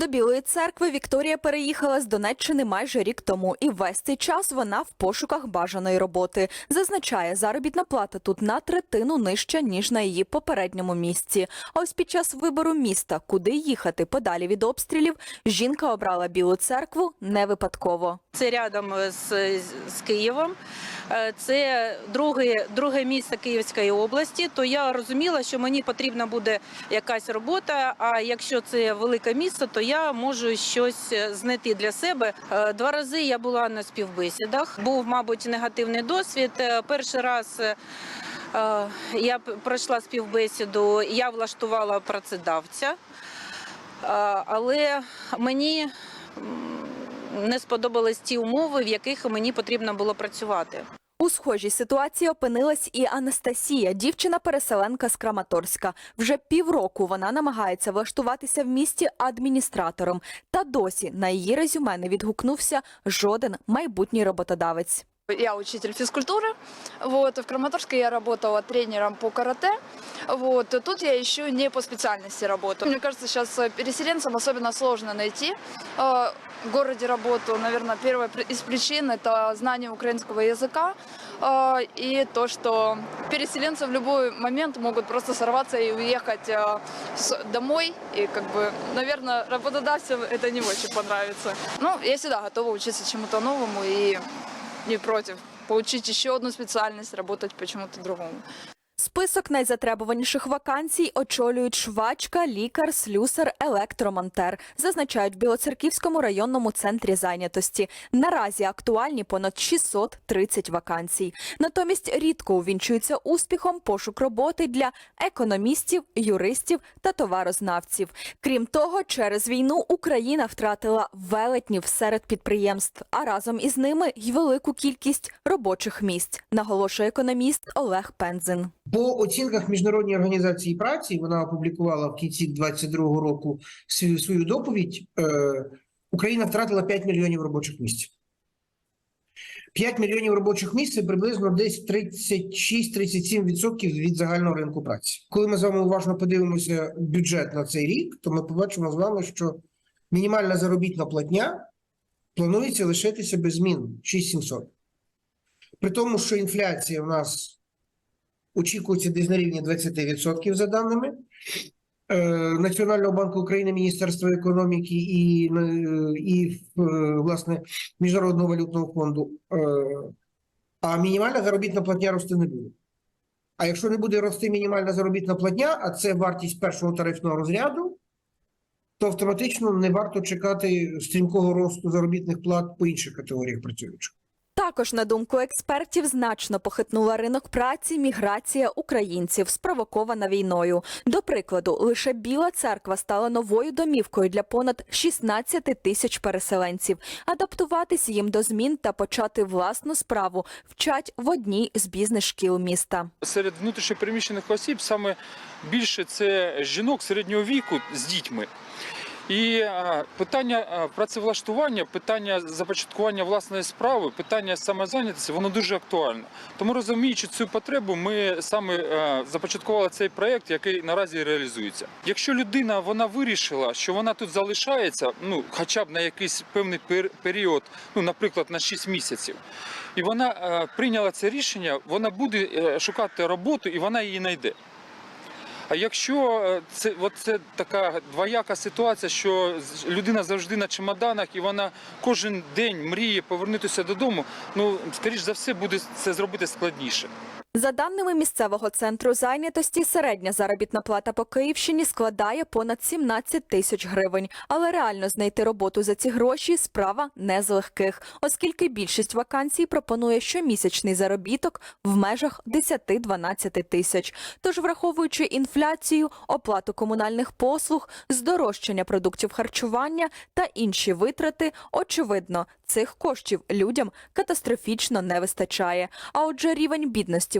До Білої церкви Вікторія переїхала з Донеччини майже рік тому, і весь цей час вона в пошуках бажаної роботи. Зазначає, заробітна плата тут на третину нижча ніж на її попередньому місці. А ось під час вибору міста, куди їхати подалі від обстрілів, жінка обрала Білу церкву не випадково. Це рядом з, з Києвом. Е, Це друге, друге місто Київської області. То я розуміла, що мені потрібна буде якась робота. А якщо це велике місто, то я можу щось знайти для себе. Е, Два рази я була на співбесідах. Був, мабуть, негативний досвід. Е, Перший раз. е, е, Я пройшла співбесіду, я влаштувала працедавця, Е, але мені не сподобались ті умови, в яких мені потрібно було працювати. У схожій ситуації опинилась і Анастасія, дівчина-переселенка з Краматорська. Вже півроку вона намагається влаштуватися в місті адміністратором. Та досі на її резюме не відгукнувся жоден майбутній роботодавець. Я учитель физкультуры. Вот, в Краматорске я работала тренером по карате. Вот, тут я ищу не по специальности работу. Мне кажется, сейчас э, переселенцам особенно сложно найти э, в городе работу. Наверное, первая из причин – это знание украинского языка э, и то, что переселенцы в любой момент могут просто сорваться и уехать э, с- домой. И, как бы, наверное, работодателям это не очень понравится. Ну, я всегда готова учиться чему-то новому и не против получить еще одну специальность, работать почему-то другому. Список найзатребуваніших вакансій очолюють швачка, лікар, слюсар, електромонтер, зазначають в Білоцерківському районному центрі зайнятості. Наразі актуальні понад 630 вакансій. Натомість рідко увінчується успіхом пошук роботи для економістів, юристів та товарознавців. Крім того, через війну Україна втратила велетнів серед підприємств, а разом із ними й велику кількість робочих місць, наголошує економіст Олег Пензин. По оцінках міжнародної організації праці вона опублікувала в кінці 2022 року свою, свою доповідь. Е, Україна втратила 5 мільйонів робочих місць. 5 мільйонів робочих місць це приблизно десь 36-37% від загального ринку праці. Коли ми з вами уважно подивимося бюджет на цей рік, то ми побачимо з вами, що мінімальна заробітна платня планується лишитися без змін 6700. При тому, що інфляція в нас очікується десь на рівні 20% за даними е, Національного банку України, Міністерства економіки і, і е, власне Міжнародного валютного фонду. Е, А мінімальна заробітна платня рости не буде. А якщо не буде рости мінімальна заробітна платня, а це вартість першого тарифного розряду, то автоматично не варто чекати стрімкого росту заробітних плат по інших категоріях працюючих. Також, на думку експертів, значно похитнула ринок праці міграція українців, спровокована війною. До прикладу, лише Біла церква стала новою домівкою для понад 16 тисяч переселенців. Адаптуватись їм до змін та почати власну справу вчать в одній з бізнес-шкіл міста. серед внутрішньопереміщених осіб саме більше це жінок середнього віку з дітьми. І е, питання е, працевлаштування, питання започаткування власної справи, питання самозайнятості, воно дуже актуальне. Тому розуміючи цю потребу, ми саме е, започаткували цей проєкт, який наразі реалізується. Якщо людина вона вирішила, що вона тут залишається, ну хоча б на якийсь певний пер- період, ну наприклад, на 6 місяців, і вона прийняла це рішення, вона буде шукати роботу і вона її знайде. А якщо е, це, от це така двояка ситуація, що людина завжди на чемоданах і вона кожен день мріє повернутися додому, ну скоріш за все буде це зробити складніше. За даними місцевого центру зайнятості, середня заробітна плата по Київщині складає понад 17 тисяч гривень. Але реально знайти роботу за ці гроші справа не з легких, оскільки більшість вакансій пропонує щомісячний заробіток в межах 10-12 тисяч. Тож, враховуючи інфляцію, оплату комунальних послуг, здорожчання продуктів харчування та інші витрати, очевидно, цих коштів людям катастрофічно не вистачає. А отже, рівень бідності